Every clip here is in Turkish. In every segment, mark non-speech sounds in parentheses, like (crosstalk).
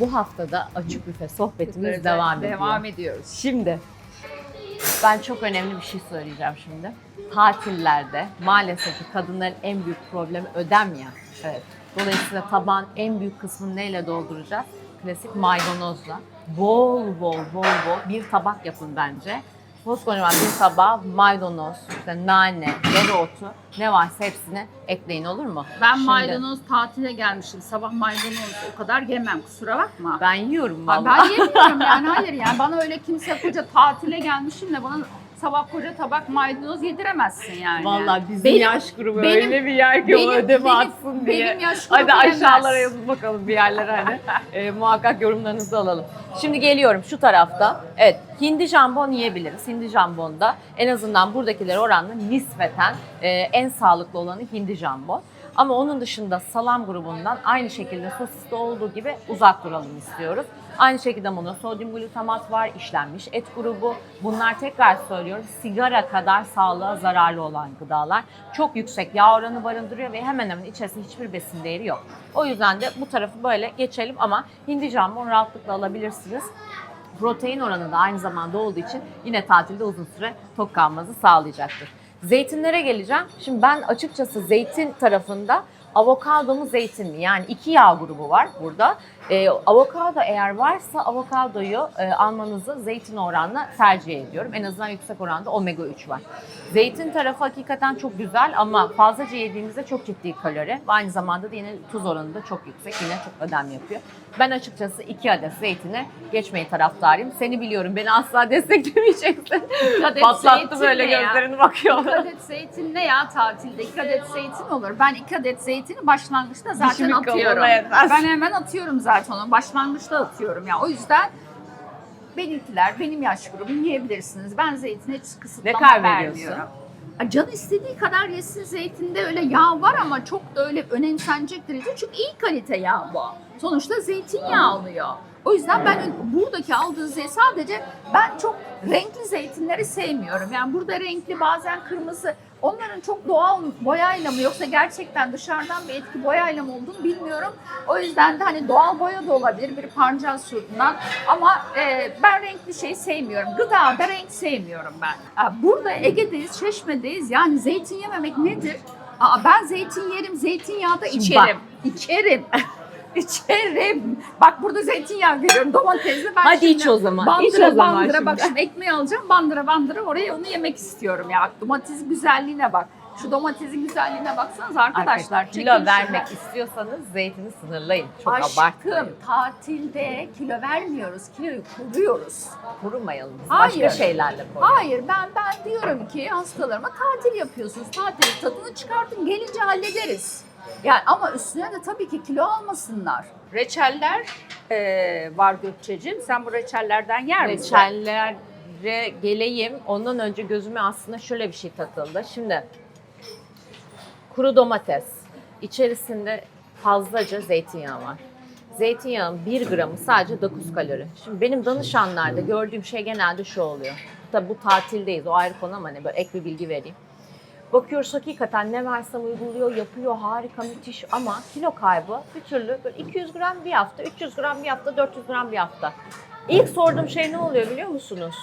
Bu haftada açık büfe sohbetimiz Evet, devam ediyor. Devam ediyoruz. Şimdi ben çok önemli bir şey söyleyeceğim şimdi. Tatillerde maalesef ki kadınların en büyük problemi ödem ya. Evet. Dolayısıyla tabağın en büyük kısmını neyle dolduracağız? Klasik maydanozla. Bol bol bol bol bir tabak yapın bence. Koskocaman bir tabağa maydanoz, işte nane, dereotu ne varsa hepsini ekleyin olur mu? Ben Şimdi maydanoz tatile gelmişim. Sabah maydanoz o kadar yemem kusura bakma. Ben yiyorum Ha, vallahi. ben yemiyorum yani (laughs) hayır yani bana öyle kimse koca tatile gelmişim de bana sabah koca tabak maydanoz yediremezsin yani. Vallahi bizim Benim- yaş grubu benim- öyle bir yer ki o benim- ödeme benim- atsın diye. Benim yaş grubu Hadi aşağılara yemez. yazın bakalım bir yerlere hani. (laughs) E, muhakkak yorumlarınızı alalım. Şimdi geliyorum şu tarafta. Evet hindi jambon yiyebiliriz. Hindi jambonda en azından buradakiler oranla nispeten e, en sağlıklı olanı hindi jambon. Ama onun dışında salam grubundan aynı şekilde sosiste olduğu gibi uzak duralım istiyoruz. Aynı şekilde monosodyum glutamat var, işlenmiş et grubu. Bunlar tekrar söylüyorum sigara kadar sağlığa zararlı olan gıdalar. Çok yüksek yağ oranı barındırıyor ve hemen hemen içerisinde hiçbir besin değeri yok. O yüzden de bu tarafı böyle geçelim ama hindi jambon rahatlıkla alabilirsiniz. Protein oranı da aynı zamanda olduğu için yine tatilde uzun süre tok kalmanızı sağlayacaktır. Zeytinlere geleceğim. Şimdi ben açıkçası zeytin tarafında avokado mu zeytin mi? Yani iki yağ grubu var burada. Ee, avokado eğer varsa avokadoyu e, almanızı zeytin oranla tercih ediyorum. En azından yüksek oranda omega 3 var. Zeytin tarafı hakikaten çok güzel ama fazlaca yediğimizde çok ciddi kalori. Aynı zamanda da yine tuz oranı da çok yüksek. Yine çok ödem yapıyor. Ben açıkçası iki adet zeytine geçmeyi taraftarıyım. Seni biliyorum beni asla desteklemeyeceksin. adet Patlattı zeytin böyle gözlerini bakıyor. İki adet zeytin ne ya tatilde? İki adet zeytin olur. Ben iki adet zeytini başlangıçta zaten Dişimin atıyorum. Ben hemen atıyorum zaten onu. Başlangıçta atıyorum ya. O yüzden benimkiler, benim yaş grubum yiyebilirsiniz. Ben zeytine hiç kısıtlama Ne vermiyorum. Can istediği kadar yesin zeytinde öyle yağ var ama çok da öyle önemsenecek derece. Çünkü iyi kalite yağ bu. Sonuçta zeytinyağı alıyor. O yüzden ben buradaki aldığı zeytin sadece ben çok renkli zeytinleri sevmiyorum. Yani burada renkli bazen kırmızı onların çok doğal boyayla mı yoksa gerçekten dışarıdan bir etki boyayla mı olduğunu bilmiyorum. O yüzden de hani doğal boya da olabilir bir pancar suyundan ama e, ben renkli şey sevmiyorum. Gıdada renk sevmiyorum ben. Burada Ege'deyiz, Çeşme'deyiz. Yani zeytin yememek nedir? Aa, ben zeytin yerim, zeytinyağı da içerim. İçerim. (laughs) (laughs) İçerim. Bak burada zeytinyağı görüyorum domatesli. Ben Hadi iç o zaman, Bandıra iç o zaman bandıra şimdi. bak şimdi ekmeği alacağım bandıra bandıra oraya onu yemek istiyorum ya. Bak domatesin güzelliğine bak. Şu domatesin güzelliğine baksanız arkadaşlar. çekin kilo vermek istiyorsanız zeytini sınırlayın. Çok abartmayın. Aşkım tatilde kilo vermiyoruz. Kiloyu koruyoruz. Kurumayalım. biz. Hayır. Başka şeylerle koruyalım. Hayır ben ben diyorum ki hastalarıma tatil yapıyorsunuz. Tatilin tadını çıkartın gelince hallederiz. Yani ama üstüne de tabii ki kilo almasınlar. Reçeller eee, var Gökçe'cim. Sen bu reçellerden yer misin? Reçellere geleyim. Ondan önce gözüme aslında şöyle bir şey takıldı. Şimdi kuru domates. İçerisinde fazlaca zeytinyağı var. Zeytinyağın 1 gramı sadece 9 kalori. Şimdi benim danışanlarda gördüğüm şey genelde şu oluyor. Tabi bu tatildeyiz o ayrı konu ama hani böyle ek bir bilgi vereyim. Bakıyoruz hakikaten ne versem uyguluyor, yapıyor, harika, müthiş ama kilo kaybı bir türlü böyle 200 gram bir hafta, 300 gram bir hafta, 400 gram bir hafta. İlk sorduğum şey ne oluyor biliyor musunuz?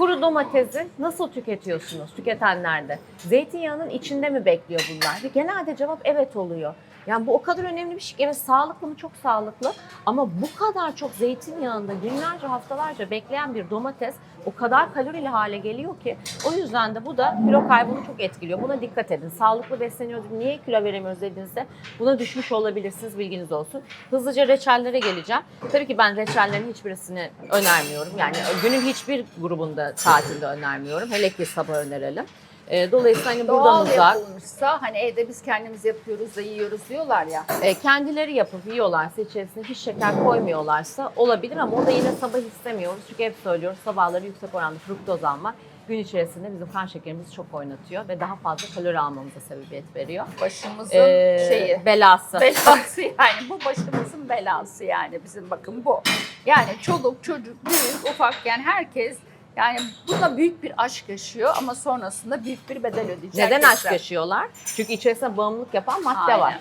Kuru domatesi nasıl tüketiyorsunuz tüketenlerde? Zeytinyağının içinde mi bekliyor bunlar? Ve genelde cevap evet oluyor. Yani bu o kadar önemli bir şey. Evet sağlıklı mı? Çok sağlıklı. Ama bu kadar çok zeytinyağında günlerce haftalarca bekleyen bir domates o kadar kalorili hale geliyor ki o yüzden de bu da kilo kaybını çok etkiliyor. Buna dikkat edin. Sağlıklı besleniyoruz. Niye kilo veremiyoruz dediğinizde buna düşmüş olabilirsiniz. Bilginiz olsun. Hızlıca reçellere geleceğim. Tabii ki ben reçellerin hiçbirisini önermiyorum. Yani günün hiçbir grubunda tatilde önermiyorum. Hele ki sabah önerelim. Ee, Dolayısıyla hani buradan Doğal uzak. yapılmışsa hani evde biz kendimiz yapıyoruz da yiyoruz diyorlar ya. E, kendileri yapıp yiyorlarsa içerisine hiç şeker koymuyorlarsa olabilir ama o da yine sabah istemiyoruz. Çünkü hep söylüyoruz sabahları yüksek oranda fruktoz almak gün içerisinde bizim kan şekerimizi çok oynatıyor ve daha fazla kalori almamıza sebebiyet veriyor. Başımızın Ee, şeyi. belası. Belası (laughs) yani bu başımızın belası yani bizim bakın bu. Yani çoluk çocuk büyük ufak yani herkes yani buna büyük bir aşk yaşıyor ama sonrasında büyük bir bedel ödeyecek. Neden aşk yaşıyorlar? Çünkü içerisinde bağımlılık yapan madde Aynen. var.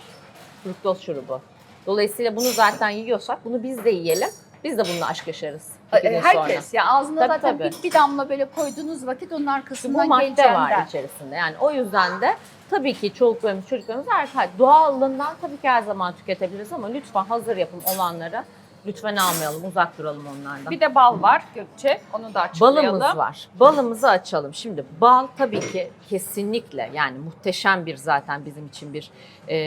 Fruktoz şurubu. Dolayısıyla bunu zaten yiyorsak bunu biz de yiyelim. Biz de bununla aşk yaşarız. Gün sonra. Herkes ya ağzına Tabii, zaten tabii. Bir, bir damla böyle koyduğunuz vakit onun Bu arkasından madde geleceğinden. var içerisinde. Yani o yüzden de tabii ki çocuklarımız, çocuklarımız her doğallığından tabii ki her zaman tüketebiliriz ama lütfen hazır yapım olanları lütfen almayalım, uzak duralım onlardan. Bir de bal var Gökçe. Onu da açıklayalım. Balımız var. Balımızı açalım. Şimdi bal tabii ki kesinlikle yani muhteşem bir zaten bizim için bir e,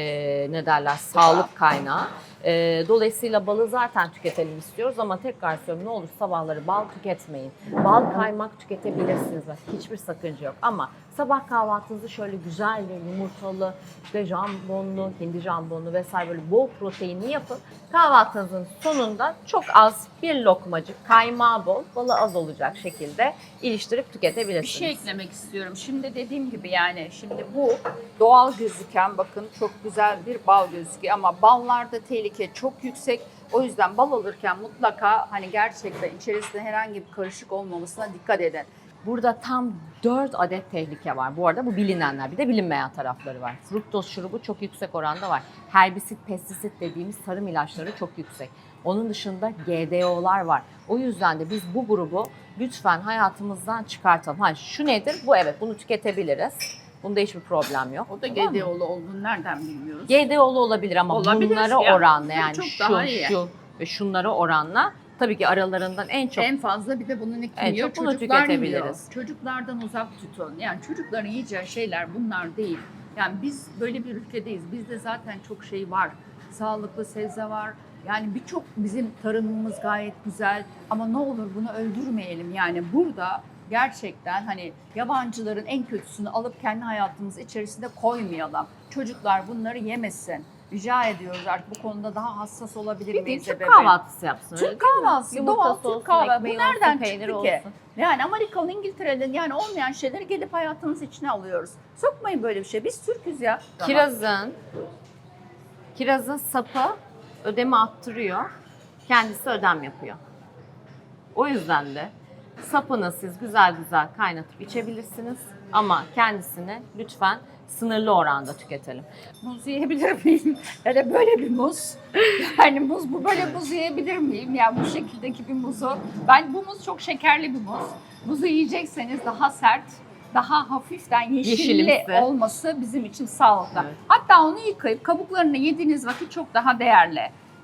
ne derler sağlık kaynağı. E, dolayısıyla balı zaten tüketelim istiyoruz ama tekrar söylüyorum ne olur sabahları bal tüketmeyin. Bal kaymak tüketebilirsiniz. Bak hiçbir sakınca yok ama sabah kahvaltınızı şöyle güzel bir yumurtalı, işte jambonlu, hindi jambonlu vesaire böyle bol proteinli yapın. Kahvaltınızın sonunda çok az bir lokmacık, kaymağı bol, balı az olacak şekilde iliştirip Bir tüketebilirsiniz. şey eklemek istiyorum. Şimdi dediğim gibi yani şimdi bu doğal gözüken bakın çok güzel bir bal gözüküyor ama ballarda tehlike çok yüksek. O yüzden bal alırken mutlaka hani gerçekten içerisinde herhangi bir karışık olmamasına dikkat edin. Burada tam 4 adet tehlike var. Bu arada bu bilinenler bir de bilinmeyen tarafları var. Fruktoz şurubu çok yüksek oranda var. Herbisit, pestisit dediğimiz tarım ilaçları çok yüksek. Onun dışında GDO'lar var. O yüzden de biz bu grubu lütfen hayatımızdan çıkartalım. Ha şu nedir? Bu evet bunu tüketebiliriz. Bunda hiçbir problem yok. O da Tamam? GDO'lu olduğunu nereden bilmiyoruz? GDO'lu olabilir ama Olabilir bunlara ya. oranla yani Çok şu, daha iyi. şu ve şunlara oranla tabii ki aralarından en çok En fazla bir de bunun kim En yiyor? çok bunu Çocuklar tüketebiliriz. yiyor. Çocuklardan uzak tutun. Yani çocukların yiyeceği şeyler bunlar değil. Yani biz böyle bir ülkedeyiz. Bizde zaten çok şey var. Sağlıklı sebze var. Yani birçok bizim tarımımız gayet güzel. Ama ne olur bunu öldürmeyelim. Yani burada gerçekten hani yabancıların en kötüsünü alıp kendi hayatımız içerisinde koymayalım. Çocuklar bunları yemesin. Rica ediyoruz artık bu konuda daha hassas olabilir bir miyiz? Türk kahvaltısı yapsın. Türk kahvaltısı, doğal Türk olsun, kahvaltısı. Bu nereden olsun, çıktı ki? olsun. Yani Amerikalı, İngiltere'nin yani olmayan şeyleri gelip hayatınız içine alıyoruz. Sokmayın böyle bir şey. Biz Türk'üz ya. Kirazın kirazın sapı ödemi attırıyor. Kendisi ödem yapıyor. O yüzden de sapını siz güzel güzel kaynatıp içebilirsiniz. Ama kendisini lütfen sınırlı oranda tüketelim. Muz yiyebilir miyim? (laughs) Ya da böyle bir muz. Yani muz bu böyle muz yiyebilir miyim? Yani bu şekildeki bir muzu. Ben bu muz çok şekerli bir muz. Muzu yiyecekseniz daha sert, daha hafiften yeşilli Yeşilimsi. olması bizim için sağlıklı. Evet. Hatta onu yıkayıp kabuklarını yediğiniz vakit çok daha değerli.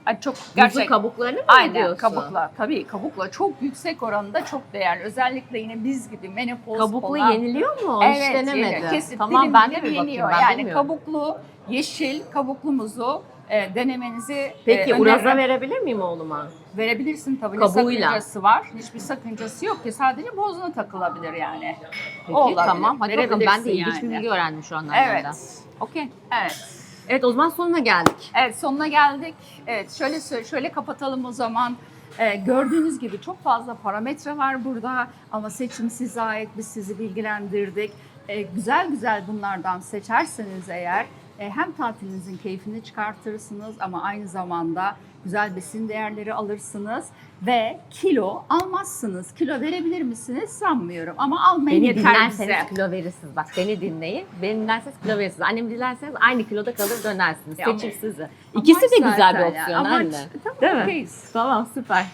Yani çok Gerçek gerçek kabuklarını mı Aynen diyorsun? kabukla. Tabii kabukla çok yüksek oranda çok değerli. Özellikle yine biz gibi menopoz Kabuklu olan. yeniliyor mu? Hiç Evet, denemedim. yeniyor. Kesip tamam dilim ben de dilim bir bakayım. yeniyor. Ben yani bilmiyorum. kabuklu, yeşil, kabuklu muzu e, denemenizi Peki e, uraza öneririm. verebilir miyim oğluma? verebilirsin tabii. Ne Kabuğuyla. sakıncası var. Hiçbir sakıncası yok ki. Sadece bozuna takılabilir yani. Peki O olabilir. tamam. Hadi bakalım ben de Verebilirsin ilginç bir yani. bilgi öğrendim şu an Evet. Okey. Evet. Evet o zaman sonuna geldik. Evet sonuna geldik. Evet şöyle şöyle kapatalım o zaman. Ee, gördüğünüz gibi çok fazla parametre var burada ama seçim size ait. Biz sizi bilgilendirdik. Ee, güzel güzel bunlardan seçerseniz eğer hem tatilinizin keyfini çıkartırsınız ama aynı zamanda güzel besin değerleri alırsınız ve kilo almazsınız. Kilo verebilir misiniz? Sanmıyorum ama almayın Beni yeter dinlerseniz bize. kilo verirsiniz. Bak beni dinleyin. Beni dinlerseniz kilo verirsiniz. Annemi dinlerseniz aynı kiloda kalır dönersiniz. Ya Seçim ama- sizi. İkisi de güzel bir zaten opsiyon Amaç- anne. Tamam, Değil mi? okeyiz. Tamam süper.